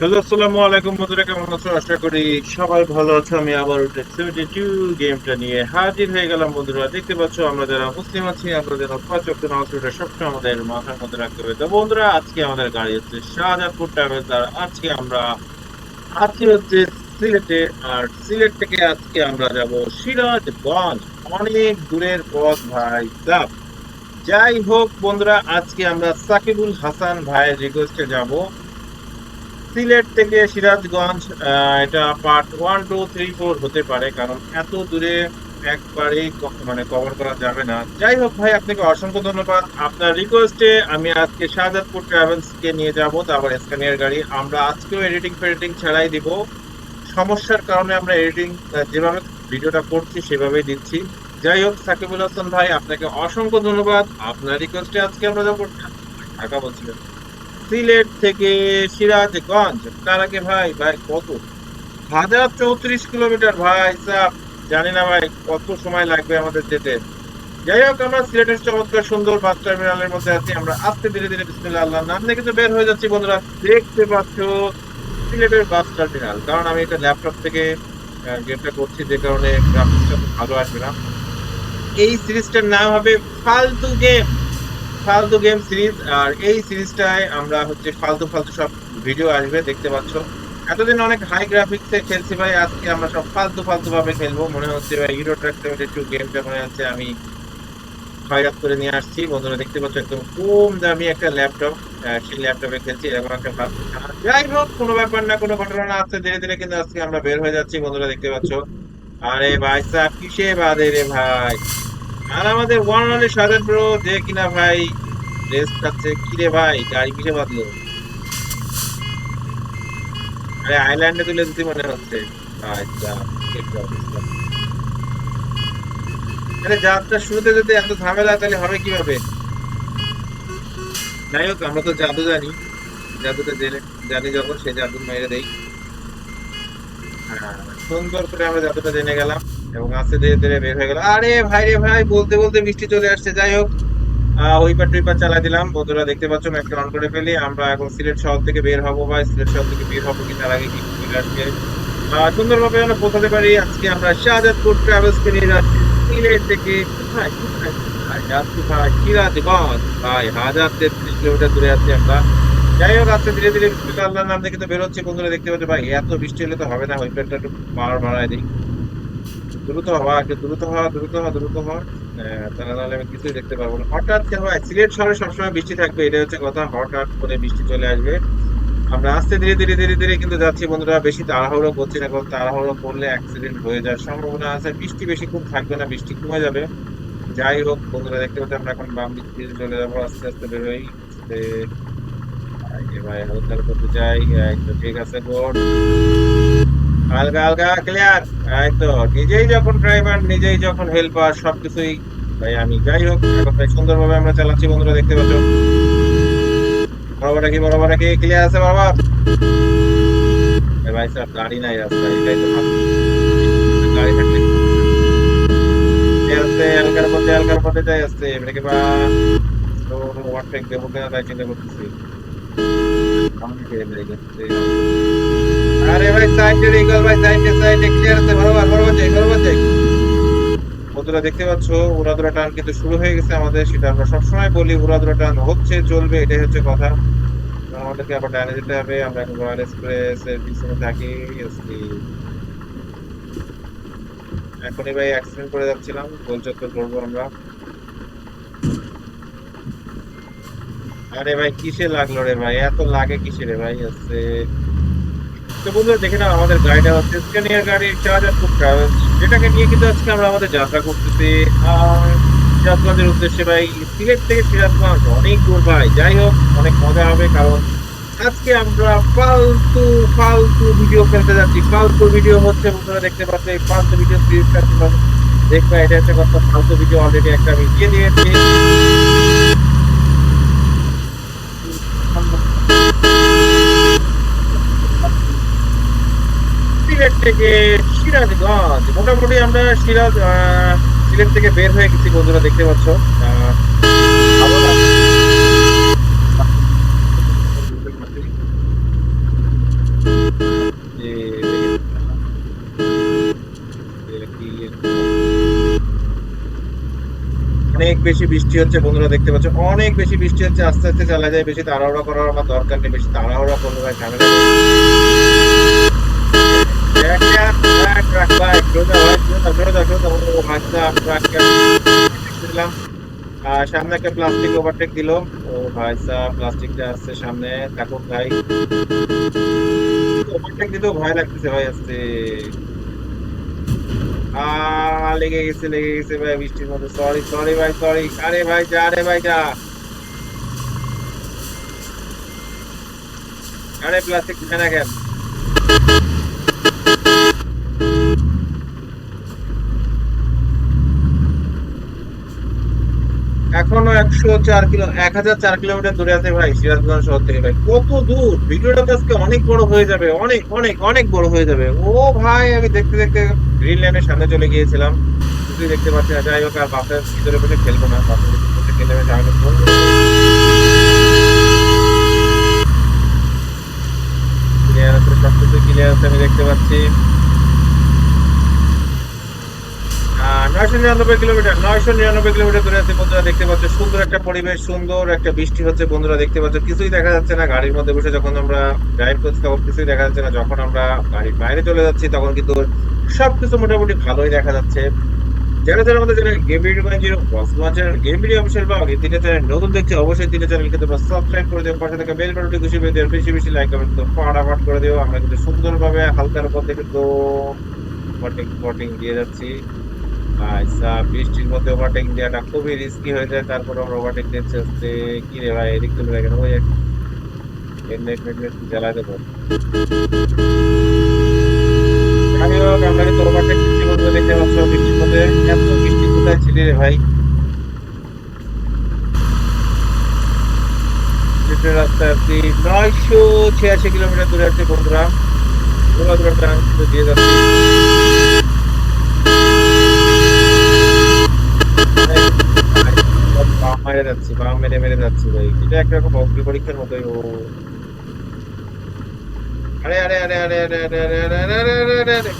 Hello, আসসালামু আলাইকুম বন্ধুরা, কেমন আছো? আশা করি সবাই ভালো আছো। আমি আবার সেভেন্টি টু গেমটা নিয়ে হাজির হয়ে গেলাম বন্ধুরা। দেখতে পাচ্ছ, আমরা যারা মুসলিম আছি, আমরা যারা পাঁচ অক্ট নামাজটা সবসময় আমাদের মাথার মধ্যে রাখতে হবে। তো বন্ধুরা, আজকে আমাদের গাড়ি হচ্ছে শাহজাদপুর ট্রাভেলস আর আজকে আমরা আজকে হচ্ছে সিলেটে, আর সিলেট থেকে আজকে আমরা যাব সিরাজগঞ্জ। অনেক দূরের পথ, ভাই। সাব যাই হোক বন্ধুরা, আজকে আমরা সাকিবুল হাসান ভাইয়ের রিকোয়েস্টে যাব। সিলেট থেকে সিরাজগঞ্জ এটা part one two three four হতে পারে, কারণ এত দূরে একবারেই মানে কভার করা যাবে না। যাই হোক ভাই, আপনাকে অসংখ্য ধন্যবাদ। আপনার রিকোয়েস্টে আমি আজকে শাহজাদপুর ট্রাভেলস কে নিয়ে যাব, তারপর স্ক্যানিয়ার গাড়ি। আমরা আজকেও এডিটিং ফেডিটিং ছাড়াই দিব। সমস্যার কারণে আমরা এডিটিং যেভাবে ভিডিওটা করছি, সেভাবেই দিচ্ছি। যাই হোক, সাকিবুল হাসান ভাই, আপনাকে অসংখ্য ধন্যবাদ। আপনার রিকোয়েস্টে আজকে আমরা যাব ঢাকা বলছিলেন। সিলেট থেকে সিরাজগঞ্জ তার আগে ভাই ভাই, কত? হাজার চৌত্রিশ কিলোমিটার ভাই সাহ জানি না ভাই, কত সময় লাগবে আমাদের যেতে। যাই হোক, আমরা সিলেটের চমৎকার সুন্দর বাস টার্মিনালের মধ্যে আছি। আমরা আস্তে ধীরে ধীরে বিসমিল্লাহ আল্লাহ নাম নিয়ে কিন্তু বের হয়ে যাচ্ছি, বন্ধুরা। দেখতে পাচ্ছ, সিলেটের বাস টার্মিনাল। কারণ আমি এটা ল্যাপটপ থেকে গেমটা করছি, যে কারণে গ্রাফিক্সটা ভালো আসবে না। এই সিরিজটার নাম হবে ফালতু গেম। ফালতু গেম সিরিজ আর এই সিরিজটায় আমরা হচ্ছে ফালতু ফালতু সব ভিডিও আসবে, দেখতে পাচ্ছ। এতদিন অনেক হাই গ্রাফিক্সে খেলছি ভাই, আজকে আমরা সব ফালতু ফালতু ভাবে খেলব। মনে হচ্ছে ভাই হিরো ট্র্যাক সেভেন্টি টু গেমটা মনে হচ্ছে আমি ফায়ার করে নিয়ে আসছি। বন্ধুরা, দেখতে পাচ্ছ, একদম কম দামি একটা ল্যাপটপ সেই ল্যাপটপে খেলছি, এরকম একটা ভাব যাই হোক, কোনো ব্যাপার না, কোনো ঘটনা না আসছে ধীরে ধীরে কিন্তু আজকে আমরা বের হয়ে যাচ্ছি, বন্ধুরা, দেখতে পাচ্ছ। আরে ভাই, সাহ, কিসে বাদে রে ভাই? আর আমাদের ওয়ান অনলি সাজান প্রো যে কিনা ভাই রেস খাচ্ছে। কিরে ভাই গাড়ি কিসে বাদলো আরে আইল্যান্ডে তুলে দিতে মনে হচ্ছে। আচ্ছা। আরে যাত্রা শুরুতে যদি এত ঝামেলা তাহলে হবে কীভাবে? যাই হোক আমরা তো জাদু জানি। জাদুটা জেনে জানি যখন সে জাদু মেরে দেই। হ্যাঁ, সুন্দর করে আমরা জাদুটা জেনে গেলাম? এবং আস্তে ধীরে ধীরে বের হয়ে গেল। আরে ভাই রে ভাই, বলতে বলতে বৃষ্টি চলে আসছে, যাই হোক। ওই টুইপার চালা দিলাম। বন্ধুরা দেখতে পাচ্ছ করে ফেলি। আমরা এখন সিলেট শহর থেকে বের হব বা সিলেট শহর থেকে বের হব কি, তার আগে কি চলে আসবে? সুন্দরভাবে পৌঁছাতে পারি। আজকে আমরা শাহজাদপুর ট্রাভেলস কে নিয়ে যাচ্ছি। সিলেট থেকে ভাই হাজার কিলোমিটার দূরে আছি আমরা। যাই হোক আজকে ধীরে ধীরে নাম তো বেরোচ্ছে। বন্ধুরা দেখতে পাচ্ছ, ভাই, এত বৃষ্টি হলে তো হবে না। ওই একটু বাড়ায় দিই। দ্রুত হওয়া, একটু দ্রুত হওয়া দ্রুত হওয়া দ্রুত হওয়া তা নাহলে আমি কিছুই দেখতে পারব না। হঠাৎ কেন সিলেট শহরে সবসময় বৃষ্টি থাকবে এটা হচ্ছে কথা, হঠাৎ করে বৃষ্টি চলে আসবে। আমরা আস্তে ধীরে ধীরে ধীরে ধীরে কিন্তু যাচ্ছি, বন্ধুরা, বেশি তাড়াহুড়ো করছি না, কারণ তাড়াহুড়ো করলে অ্যাক্সিডেন্ট হয়ে যাওয়ার সম্ভাবনা আছে। বৃষ্টি বেশি বেশিক্ষণ থাকবে না, বৃষ্টি কমে যাবে। যাই হোক, বন্ধুরা, দেখতে পাচ্ছি আমরা এখন বাম দিক দিয়ে চলে যাব, আস্তে আস্তে বেরোই। আগে ভাই হালকা করতে চাই ঠিক আছে, গুড। হালকা হালকা ক্লিয়ার তো, নিজেই যখন ড্রাইভার নিজেই যখন হেল্পার সবকিছুই। ভাই, আমি যাই হোক ভাই, সুন্দরভাবে আমরা চালাচ্ছি, বন্ধুরা, দেখতে পাচ্ছ? বরাবর কি বরাবর কি ক্লিয়ার আছে, বরাবর? ভাই স্যার গাড়ি নাই রাস্তায়, এটাই তো। গাড়ি থাকলে আস্তে হালকার পথে হালকার পথে যাই আসছে ব্রেকে বা ওভারটেক দেবো কিনা তাই চিন্তা করতেছি। আরে ভাই সাইডে রিগল ভাই সাইডে সাইডে ক্লিয়ার আছে বরাবর বরাবর যাই বরাবর যাই বন্ধুরা, দেখতে পাচ্ছ, উড়াদুরা টান কিন্তু শুরু হয়ে গেছে আমাদের, সেটা আমরা সবসময় বলি, উড়াদুরা টান হচ্ছে, চলবে, এটাই হচ্ছে কথা। আমাদেরকে আবার ডানে যেতে হবে, আমরা এখন রয়্যাল এক্সপ্রেস এর পিছনে থাকি এখনই ভাই অ্যাক্সিডেন্ট করে যাচ্ছিলাম গোল করব আমরা। আরে ভাই, কিসে লাগল রে ভাই? এত লাগে কিসে রে ভাই? আছে তো বন্ধুরা দেখে নাও, আমাদের গাড়িটা হচ্ছে স্ক্যানিয়ার গাড়ি শাহজাদপুর ট্রাভেলস যেটাকে নিয়ে কিন্তু আজকে আমরা আমাদের যাত্রা করতেছি। আর সিরাজগঞ্জের উদ্দেশ্যে ভাই, সিলেট থেকে সিরাজগঞ্জ অনেক দূর ভাই। যাই হোক, অনেক মজা হবে, কারণ আজকে আমরা ফালতু ফালতু ভিডিও ফেলতে যাচ্ছি। ফালতু ভিডিও হচ্ছে বন্ধুরা দেখতে পাচ্ছ ফালতু ভিডিও সিরিজটা দেখবে এটা হচ্ছে কথা ফালতু ভিডিও অলরেডি একটা আমি দিয়ে দিয়েছি। থেকে সিরাজগঞ্জ মোটামুটি আমরা সিরাজ সিলেট থেকে বের হয়ে গেছি, বন্ধুরা দেখতে পাচ্ছ। অনেক বেশি বৃষ্টি হচ্ছে, বন্ধুরা দেখতে পাচ্ছ। অনেক বেশি বৃষ্টি হচ্ছে, আস্তে আস্তে চালা যায়, বেশি তাড়াহুড়া করার আমার দরকার নেই, বেশি তাড়াহুড়া করলে ঝামেলা আর সামনে একটা প্লাস্টিক ওভারটেক দিল ও ভাই সাহেব প্লাস্টিকটা আসছে সামনে থাকুন ভাই ওভারটেক দিতেও ভয় লাগতেছে ভাই আসতে আ লেগে গেছে লেগে গেছে ভাই বৃষ্টির মধ্যে সরি সরি ভাই সরি আরে ভাই যা রে ভাই যা আরে প্লাস্টিক দিবে না কেন এখনও একশো চার কিলো, এক হাজার চার কিলোমিটার দূরে আছে ভাই, সিরাজগঞ্জ শহর থেকে ভাই। কত দূর? ভিডিওটা তো আজকে অনেক বড় হয়ে যাবে, অনেক অনেক অনেক বড় হয়ে যাবে। ও ভাই, আমি দেখতে দেখতে গ্রিন লাইনের সামনে চলে গিয়েছিলাম। কিছুই দেখতে পাচ্ছি না। যাই হোক, আর বাসের ভিতরে বসে খেলব না। বাসের ভিতরে খেলে আমি সামনে ক্লিয়ার আছে, সবকিছু ক্লিয়ার আছে, আমি দেখতে পাচ্ছি। নয়শো নিরানব্বই কিলোমিটার, নয়শো নিরানব্বই কিলোমিটার দূরে আছে বন্ধুরা, দেখতে পাচ্ছ সুন্দর একটা পরিবেশ, সুন্দর একটা বৃষ্টি হচ্ছে বন্ধুরা, দেখতে পাচ্ছ কিছুই দেখা যাচ্ছে না, গাড়ির মধ্যে বসে যখন আমরা ড্রাইভ করছি তখন কিছুই দেখা যাচ্ছে না, যখন আমরা গাড়ির বাইরে চলে যাচ্ছি তখন কিন্তু সবকিছু মোটামুটি ভালোই দেখা যাচ্ছে। যারা যারা আমাদের চ্যানেল গেম ভিডিও জিরো বর্তমান চ্যানেল গেম ভিডিও অফিসিয়াল বা তিনটে চ্যানেল নতুন দেখছে, অবশ্যই তিনটে চ্যানেল কিন্তু সাবস্ক্রাইব করে দেবো পাশে থাকা বেল বাটনটি খুশি পেয়ে দেবো বেশি বেশি লাইক কমেন্ট ফাটাফাট করে দেবো আমরা কিন্তু সুন্দরভাবে হালকার উপর থেকে তো বটিং দিয়ে যাচ্ছি। আচ্ছা বৃষ্টির মধ্যে ওভারটেক দেওয়াটা খুবই রিস্কি হয়ে যায়, তারপরে আমরা ওভারটেক দিচ্ছে হচ্ছে, কি রে ভাই, এদিক চলে গেল ওই নেট নেট জ্বালা দেবো। রে ভাই? রাস্তা আপনি নয়শো ছিয়াশি কিলোমিটার দূরে আছে বন্ধুরা। দিয়ে যাচ্ছি। মেরে যাচ্ছি মেরে মেরে যাচ্ছি ভাই এটা একরকম অগ্নি পরীক্ষার মতোই ও আরে আরে আরে আরে আরে আরে আরে আরে আরে আরে আরে আরে আরে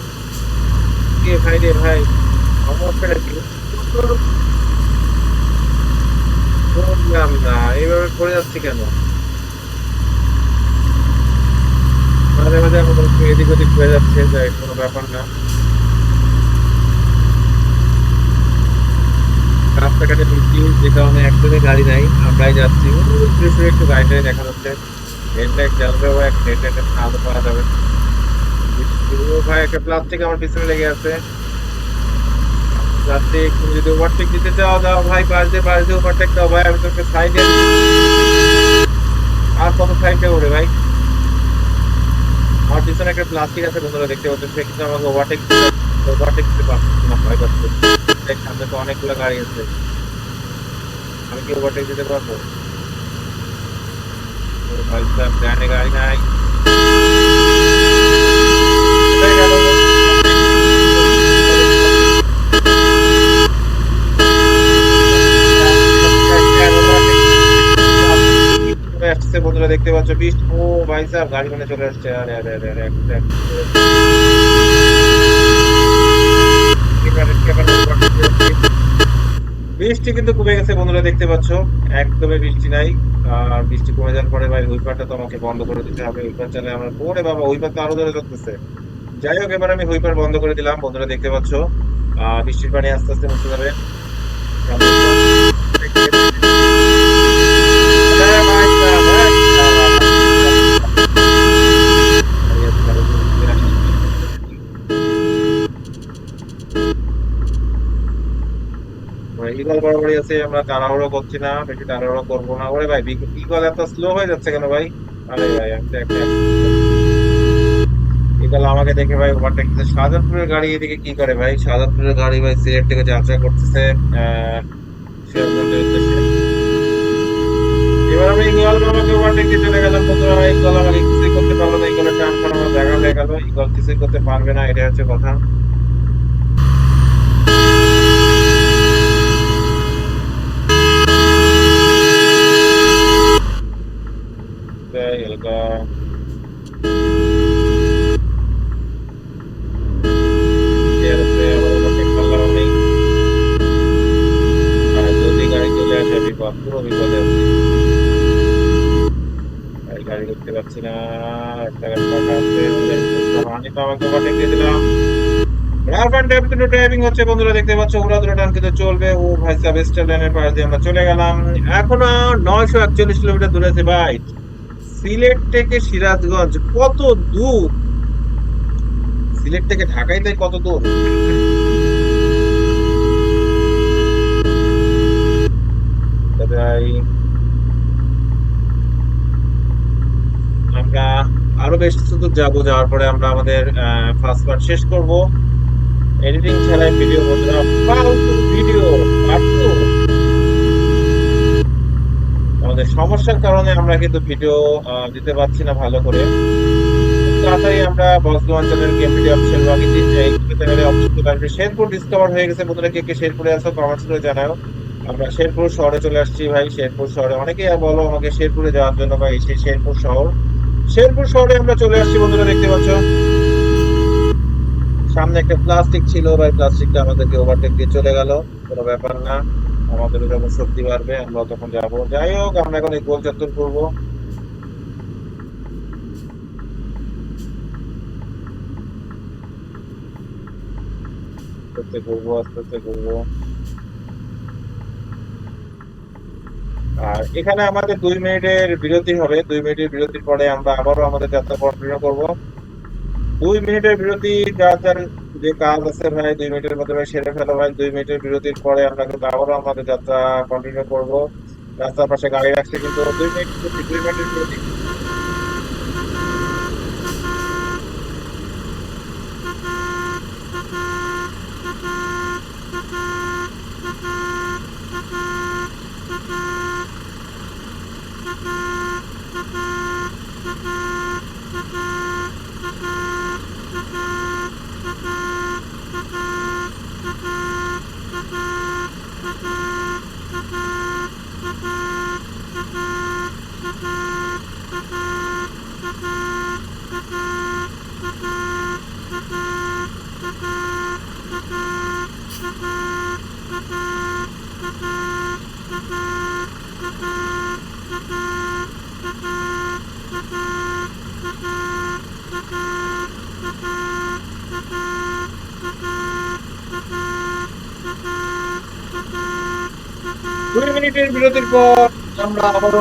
কে ভাই রে ভাই এইভাবে করে যাচ্ছি কেন মাঝে মাঝে এদিক ওদিক হয়ে যাচ্ছে যাই কোনো ব্যাপার না রাস্তাঘাটে বৃষ্টি যে কারণে একদমই গাড়ি নাই, আমরাই যাচ্ছি। ফিরে একটু গাড়িটাই দেখা যাচ্ছে হেডলাইট জ্বালবে বা এক হেডলাইটের আলো পাওয়া যাবে। ভাই, একটা প্লাস্টিক আমার পিছনে লেগে আছে। প্লাস্টিক তুমি যদি ওভারটেক দিতে চাও, দাও ভাই ওভারটেক দাও ভাই, আমি তোকে সাইডে আর কত সাইডে ওরে ভাই? আমার পিছনে একটা প্লাস্টিক আছে, বন্ধুরা, দেখতে পাচ্ছেন? সে কিন্তু আমাকে ওভারটেক ওভারটেক দিতে পারছে না পাচ্ছে। সামনে তো অনেকগুলো গাড়ি আছে। আমি কি ওভারটেক দিতে পারব? বন্ধুরা, দেখতে পাচ্ছ বৃষ্টি ও ভাই সাহেব, গাড়ি মানে চলে আসছে। আরে আরে আরে আরে, একটা বৃষ্টি কিন্তু কমে গেছে বন্ধুরা, দেখতে পাচ্ছ। একদমই বৃষ্টি নাই, আর বৃষ্টি কমে যাওয়ার পরে ভাই হুইপারটা তো আমাকে বন্ধ করে দিতে হবে। হুইপার চালে আমার পরে বাবা, হুইপার তো আরও ধরে চলতেছে যাই হোক, এবার আমি হুইপার বন্ধ করে দিলাম। বন্ধুরা, দেখতে পাচ্ছ বৃষ্টির পানি আস্তে আস্তে মুছে যাবে হ্যাঁ, ভাই সাহেব, ভাই ইগল বরাবরই আছে, আমরা তাড়াহুড়ো করছি না, বেশি তাড়াহুড়ো করব না। ওরে ভাই ইগল এত স্লো হয়ে যাচ্ছে কেন ভাই? আরে ভাই, আমি তো একটা ইগল আমাকে দেখে ভাই ওভারটেক দিচ্ছে শাহজাদপুরের গাড়ি এদিকে কি করে ভাই? শাহজাদপুরের গাড়ি ভাই, সিলেট থেকে যাত্রা করতেছে এবার আমি ইগল ওভারটেক চলে গেলাম। করতে পারল না টান করা আমার দেখা হয়ে গেল। কিছুই করতে পারবে না এটা হচ্ছে কথা। কিন্তু ড্রাইভিং হচ্ছে বন্ধুরা দেখতে পাচ্ছ উড়া দুরা টান কিন্তু চলবে ও ভাই সাব স্টার লাইনের আমরা চলে গেলাম এখনও নয়শো একচল্লিশ কিলোমিটার দূরে আছে, ভাই। সিলেট থেকে সিরাজগঞ্জ, কত দূর? সিলেট থেকে ঢাকায় তাই কত দূর? আমরা আরও বেশ কিছু দূর যাব, যাওয়ার পরে আমরা আমাদের ফার্স্ট পার্ট শেষ করব। এডিটিং ছাড়াই ভিডিও বন্ধুরা ফালতু ভিডিও ফালতু আমাদের সমস্যার কারণে আমরা কিন্তু ভিডিও দিতে পারছি না ভালো করে। তাড়াতাড়ি আমরা বসগো অঞ্চলের গেম ভিডিও অপশন দিচ্ছি এইগুলোতে অপশন চলে আসবে, শেরপুর ডিসকভার হয়ে গেছে। বন্ধুরা, কে কে শেরপুরে আসো কমেন্টস করে জানাও। আমরা শেরপুর শহরে চলে আসছি ভাই, শেরপুর শহরে। অনেকেই বলো আমাকে শেরপুরে যাওয়ার জন্য ভাই সেই শেরপুর শহর। শেরপুর শহরে আমরা চলে আসছি, বন্ধুরা, দেখতে পাচ্ছ। সামনে একটা প্লাস্টিক ছিল ভাই প্লাস্টিকটা আমাদেরকে ওভারটেক দিয়ে চলে গেল। কোনো ব্যাপার না। আমাদের যখন শক্তি বাড়বে আমরা তখন যাব। যাই হোক, আমরা এখন এই গোল চত্বর করব। আস্তে ঘুরবো আস্তে আস্তে ঘুরবো আর এখানে আমাদের দুই মিনিটের বিরতি হবে। দুই মিনিটের বিরতির পরে আমরা আবারও আমাদের যাত্রা কন্টিনিউ করব। দুই মিনিটের বিরতি, যার যার যে কাজ আছে ভাই, দুই মিনিটের মধ্যে ভাই সেরে ফেলো ভাই। দুই মিনিটের বিরতির পরে আমরা কিন্তু আবারও আমাদের যাত্রা কন্টিনিউ করব। রাস্তার পাশে গাড়ি রাখছে কিন্তু দুই মিনিট, দুই মিনিটের বিরতি মিনিটের বিরতির পর আমরা আবারও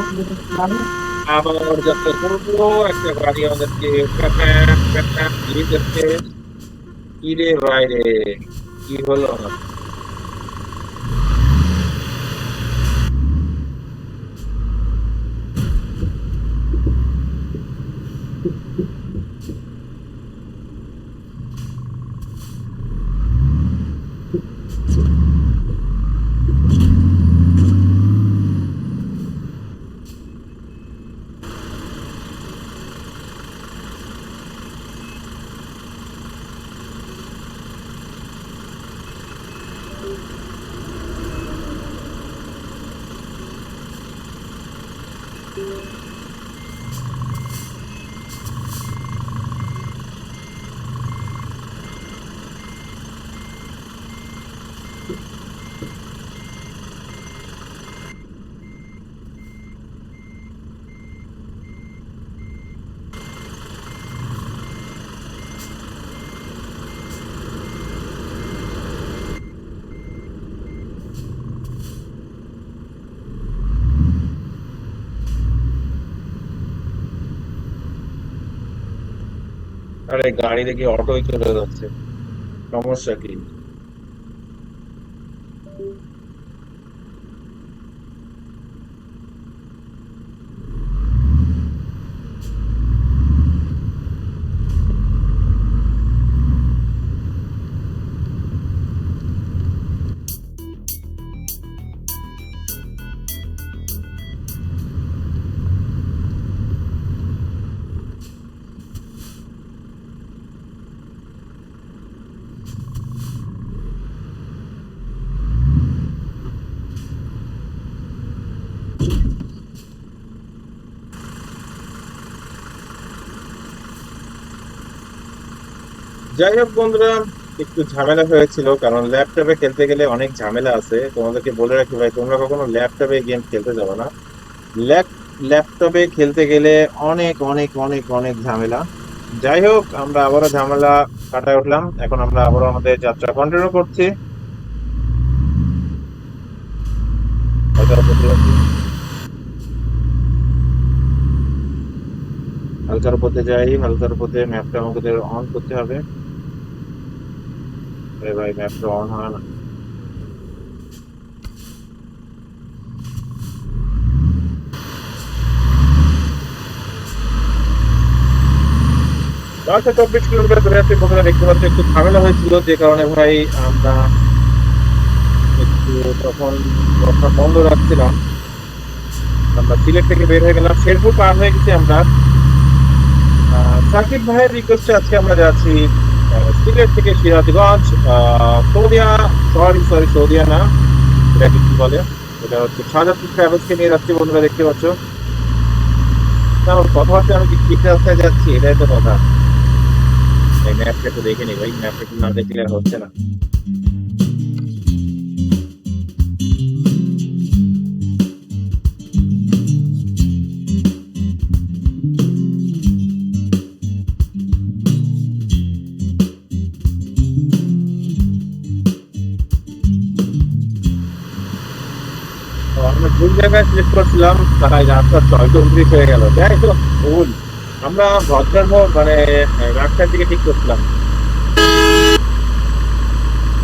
আবার যাত্রা করব। একটা গাড়ি আমাদেরকে কি রে বাইরে কি হলো? আরে গাড়ি দেখি অটোই চলে যাচ্ছে সমস্যা কি? যাই হোক বন্ধুরা, একটু ঝামেলা হয়েছিল, কারণ ল্যাপটপে খেলতে গেলে অনেক ঝামেলা আছে। তোমাদেরকে বলে রাখি ভাই, তোমরা কখনো ল্যাপটপে গেম খেলতে যাবে না। ল্যাপ, ল্যাপটপে খেলতে গেলে অনেক অনেক অনেক অনেক ঝামেলা। যাই হোক, আমরা আবারও ঝামেলা কাটায় উঠলাম। এখন আমরা আবারও আমাদের যাত্রা কন্টিনিউ করছি। হালকার দিয়ে যাই, হালকার দিয়ে ম্যাপটা আমাদের অন করতে হবে। ভাই ম্যাপটা অন হয় না। চব্বিশ কিলোমিটার ধরে দেখতে পাচ্ছি, একটু ঝামেলা হয়েছিল, যে কারণে ভাই আমরা একটু তখন রাস্তা বন্ধ রাখছিলাম। আমরা সিলেট থেকে বের হয়ে গেলাম, শেরপুর পার হয়ে গেছি আমরা। সাকিব ভাইয়ের রিকোয়েস্টে আজকে আমরা যাচ্ছি সিলেট থেকে সিরাজগঞ্জ সৌদিয়া সরি সরি সৌদিয়া না এটা কি বলে? এটা হচ্ছে শাহজাদপুর ট্রাভেলসকে নিয়ে যাচ্ছি বন্ধুরা দেখতে পাচ্ছ। না, আমার কথা হচ্ছে আমি কি ঠিক রাস্তায় যাচ্ছি এটাই তো কথা। এই ম্যাপটা একটু দেখে নি ভাই ম্যাপটা একটু না দেখলে হচ্ছে না। আমরা ভুল জায়গায় সিলেক্ট করছিলাম তাই রাস্তা ছয়টা উনত্রিশ হয়ে গেল। যাই হোক ভুল আমরা ভদ্রার মানে রাস্তার দিকে ঠিক করছিলাম।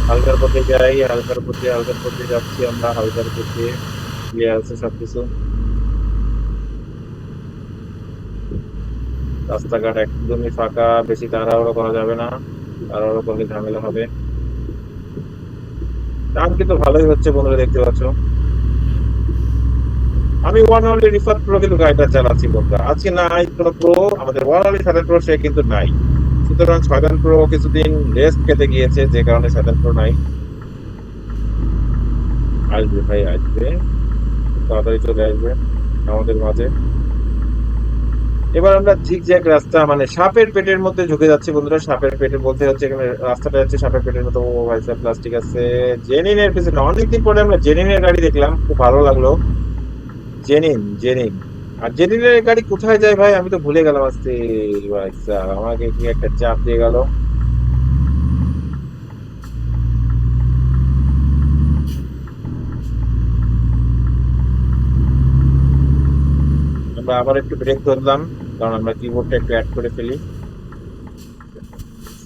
হালকার পথে যাই হালকার পথে হালকার পথে যাচ্ছি আমরা হালকার পথে ক্লিয়ার আছে সবকিছু। রাস্তাঘাট একদমই ফাঁকা, বেশি তাড়াহুড়ো করা যাবে না, তাড়াহুড়ো করলে ঝামেলা হবে। দাম কিন্তু ভালোই হচ্ছে, বন্ধুরা, দেখতে পাচ্ছ। আমি ওয়ান অনলি রিফাত প্রো কিন্তু গাড়িটা চালাচ্ছি বন্ধুরা। আজকে নাই কোনো প্রো আমাদের ওয়ান সেভেন প্রো সে কিন্তু নাই। সুতরাং সেভেন প্রো কিছুদিন রেস্ট খেতে গিয়েছে, যে কারণে সেভেন প্রো নাই। আসবে ভাই, আসবে। তাড়াতাড়ি চলে আসবে আমাদের মাঝে। এবার আমরা ঝিকঝ্যাক রাস্তা মানে সাপের পেটের মধ্যে ঝুঁকে যাচ্ছি বন্ধুরা। সাপের পেটে বলতে হচ্ছে এখানে রাস্তাটা যাচ্ছে সাপের পেটের মতো। ও ভাই প্লাস্টিক আছে। জেনিনের পিছনে অনেকদিন পরে আমরা জেনিনের গাড়ি দেখলাম। খুব ভালো লাগল। জেনিন জেনিন আর জেনিনের গাড়ি কোথায় যায় ভাই? আমি তো ভুলে গেলাম আজকে ভাই স্যার। আমাকে কি একটা চাপ দিয়ে গেল? আমরা আবার একটু ব্রেক ধরলাম, কারণ আমরা কিবোর্ডটা একটু অ্যাড করে ফেলি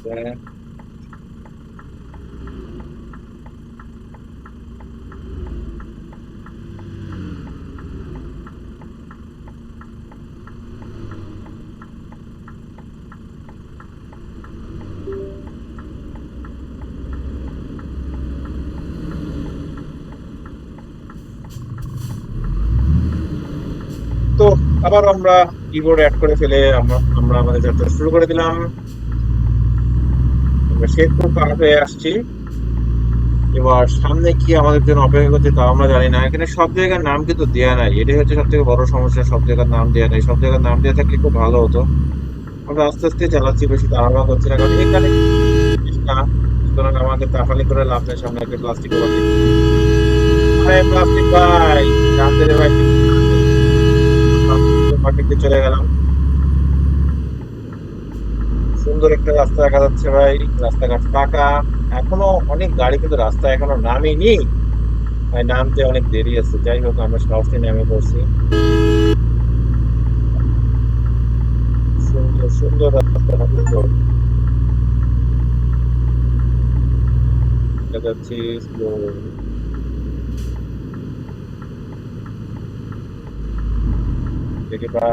হ্যাঁ। তো আবার আমরা কিবোর্ড অ্যাড করে ফেলে আমরা আমরা আমাদের যাত্রা শুরু করে দিলাম। আমরা শেরপুর পার হয়ে আসছি। এবার সামনে কি আমাদের জন্য অপেক্ষা করছে তা আমরা জানি না। এখানে সব জায়গার নাম কিন্তু দেওয়া নাই। এটাই হচ্ছে সব থেকে বড় সমস্যা, সব জায়গার নাম দেওয়া নাই। সব জায়গার নাম দেওয়া থাকলে খুব ভালো হতো। আমরা আস্তে আস্তে চালাচ্ছি, বেশি তাড়াহুড়া করছি না, কারণ এখানে সুতরাং আমাকে তাফালি করে লাভ নেই, সামনে একটা প্লাস্টিক আরে প্লাস্টিক ভাই জানতে ভাই মাটিতে চলে গেলাম। সুন্দর একটা রাস্তা দেখা যাচ্ছে ভাই, রাস্তাঘাট ফাঁকা। এখনও অনেক গাড়ি কিন্তু রাস্তা এখনও নামেনি। ভাই, নামতে অনেক দেরি আছে। যাই হোক, আমরা সাহসে নেমে পড়ছি। সুন্দর সুন্দর রাস্তা সুন্দর দেখা যাচ্ছে slow। দেখি বা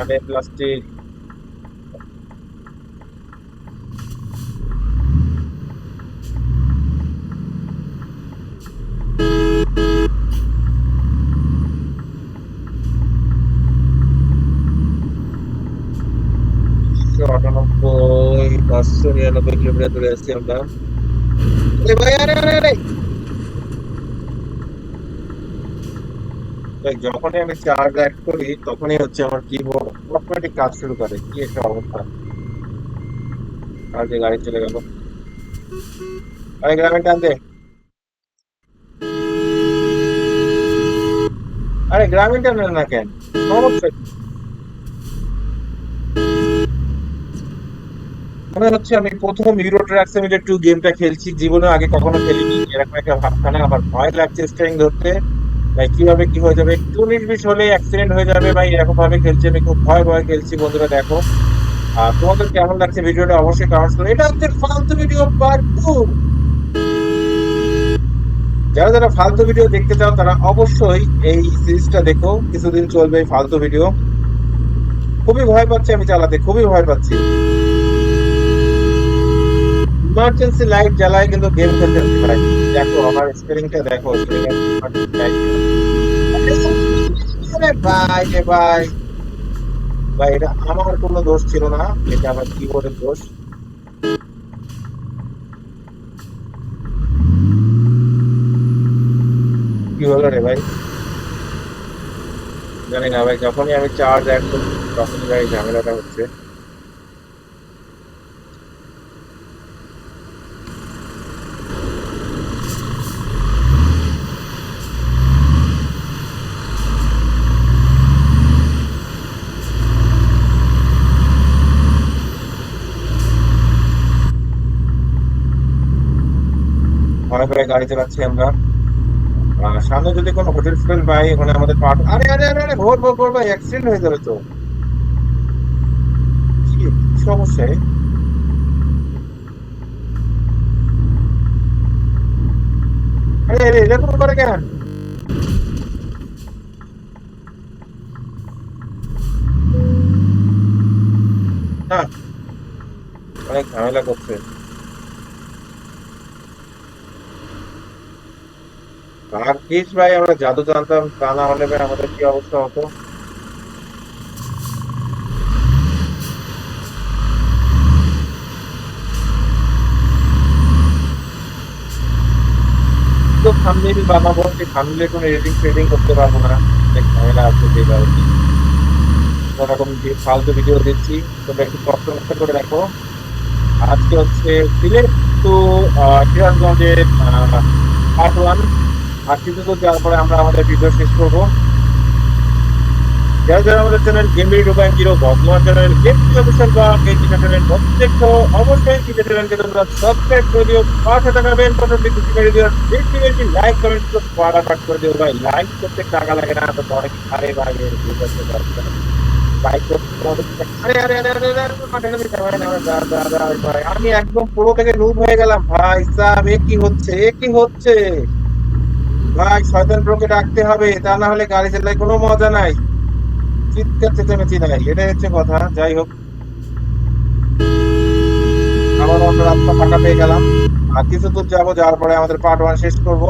আরে প্লাস্টিক আটানব্বই পাঁচশো নিরানব্বই কিলোমিটার দূরে আছি আমরা আরে ভাই আরে আরে আরে ভাই, যখনই আমি চার্জ অ্যাড করি, তখনই হচ্ছে আমার কিবোর্ড অটোমেটিক কাজ শুরু করে, কি একটা অবস্থা। আর গাড়ি চলে গেল। আরে গ্রামে টানতে আরে গ্রামীণ টানেন না কেন? সমস্যা? মনে হচ্ছে আমি প্রথম ইউরো ট্রাক সিমিলার টু গেমটা খেলছি জীবনে আগে কখনো খেলিনি। এরকম একটা ভাবখানা, আমার ভয় লাগছে স্ট্রেং ধরতে। ভাই, কীভাবে কি হয়ে যাবে? একটু বিশ হলে অ্যাক্সিডেন্ট হয়ে যাবে ভাই এরকম ভাবে খেলছি আমি, খুব ভয় ভয় খেলছি, বন্ধুরা, দেখো। আর তোমাদের কেমন লাগছে ভিডিওটা অবশ্যই কমেন্টস করো এটা হচ্ছে ফালতু ভিডিও পার্ট টু যারা যারা ফালতু ভিডিও দেখতে চাও, তারা অবশ্যই এই সিরিজটা দেখো। কিছুদিন চলবে ফালতু ভিডিও খুবই ভয় পাচ্ছি আমি চালাতে, খুবই ভয় পাচ্ছি। ইমার্জেন্সি লাইট জ্বালায়, কিন্তু গেম খেলতে পারি। দেখো, আমার স্ক্রিনটা দেখো স্ক্রিনের আরে ভাই ভাই। ভাই, এটা আমার কোনো দোষ ছিল না, এটা আমার কিবোর্ডের দোষ। কি হলো রে ভাই? জানি না ভাই, যখনই আমি চার্জ অ্যাড করি, তখনই ভাই ঝামেলাটা হচ্ছে ভয় ভয়ে গাড়ি চালাচ্ছি আমরা। সামনে যদি কোনো হোটেল ফোটেল পাই, ওখানে আমাদের পাঠ আরে আরে আরে আরে, ভোর ভোর ভোর ভাই অ্যাক্সিডেন্ট হয়ে যাবে তো। কি অনেক ঝামেলা করছে। ভাগ্যিস ভাই, আমরা জাদু জানতাম, তা না হলে ভাই আমাদের কি অবস্থা হতো? তো বানাবো, সেই কোনো এডিটিং ফেডিং করতে পারব না। অনেক ঝামেলা আছে সেই কারণে যে ফালতু ভিডিও দিচ্ছি তোমরা একটু কষ্ট করে রাখো আজকে হচ্ছে সিলেট টু সিরাজগঞ্জের পার্ট ওয়ান যাওয়ার পরে আমরা আমাদের ভিডিও শেষ যারা যারা আমাদের চ্যানেল জিরো বর্তমান চ্যানেল বা চ্যানেল অবশ্যই চ্যানেলকে তোমরা সাবস্ক্রাইব করে দিও, পাশে করে দিও বেশি বেশি লাইক কমেন্ট তো করে দিও ভাই। লাইক করতে টাকা লাগে না, তো অনেক করতে আমি একদম পুরো থেকে লুপ হয়ে গেলাম, ভাই সাহেব, এ কি হচ্ছে কি হচ্ছে? ভাই শয়তান প্রোকে ডাকতে হবে, তা না হলে গাড়ি চালায় কোনো মজা নাই। চিৎকার চেঁচামেচি নাই, এটাই হচ্ছে কথা, যাই হোক। আবার আমরা রাস্তা ফাঁকা পেয়ে গেলাম। আর কিছু দূর যাব, যাওয়ার পরে আমাদের পার্ট ওয়ান শেষ করব।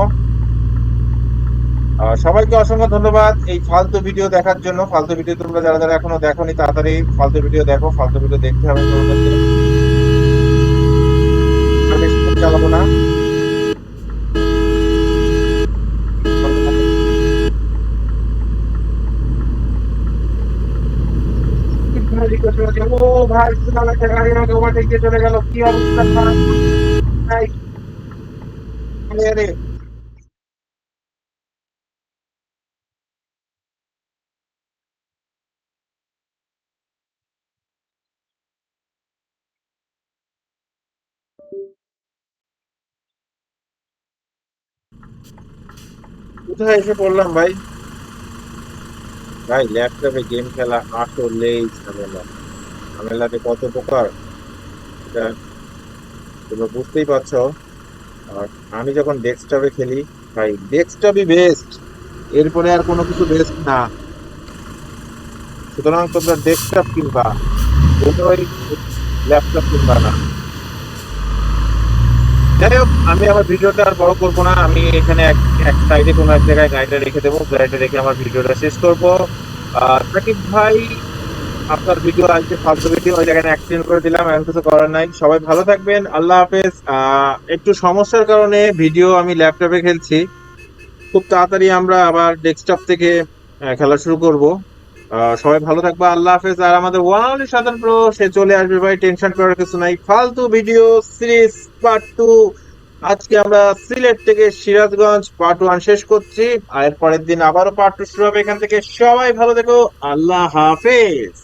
সবাইকে অসংখ্য ধন্যবাদ এই ফালতু ভিডিও দেখার জন্য। ফালতু ভিডিও তোমরা যারা যারা এখনও দেখোনি, তাড়াতাড়ি ফালতু ভিডিও দেখো, ফালতু ভিডিও দেখতে হবে তোমাদেরকে। চালাবো না। ভাই চলে কি ভাই কোথায় এসে পড়লাম ভাই? ভাই ল্যাপটপে গেম খেলা আসলেই ঝামেলা ঝামেলাতে কত প্রকার, এটা তোমরা বুঝতেই পারছ। আর আমি যখন ডেস্কটপে খেলি, ভাই ডেস্কটপই বেস্ট এরপরে আর কোনো কিছু বেস্ট না। সুতরাং তোমরা ডেস্কটপ কিনবা কোনোই ল্যাপটপ কিনবা না। যাই হোক, আমি আমার ভিডিওটা আর বড় করব না। আমি এখানে এক এক সাইডে কোনো এক জায়গায় গাড়িটা রেখে দেবো। গাড়িটা রেখে আমার ভিডিওটা শেষ করব। সাকিব ভাই আপনার ভিডিও আজকে ফালতু ভিডিও ওই জায়গায় অ্যাক্সিডেন্ট করে দিলাম এমন কিছু করার নাই। সবাই ভালো থাকবেন, আল্লাহ হাফেজ। একটু সমস্যার কারণে ভিডিও আমি ল্যাপটপে খেলছি। খুব তাড়াতাড়ি আমরা আবার ডেস্কটপ থেকে খেলা শুরু করব। সবাই ভালো থাকবা, আল্লাহ হাফেজ। আর আমাদের ওয়ান অনলি সাধারণ প্রো, সে চলে আসবে ভাই টেনশন করার কিছু নাই। ফালতু ভিডিও সিরিজ পার্ট টু আজকে আমরা সিলেট থেকে সিরাজগঞ্জ পার্ট ওয়ান শেষ করছি। আর পরের দিন আবারও পার্ট টু শুরু হবে। এখান থেকে সবাই ভালো থেকো, আল্লাহ হাফেজ।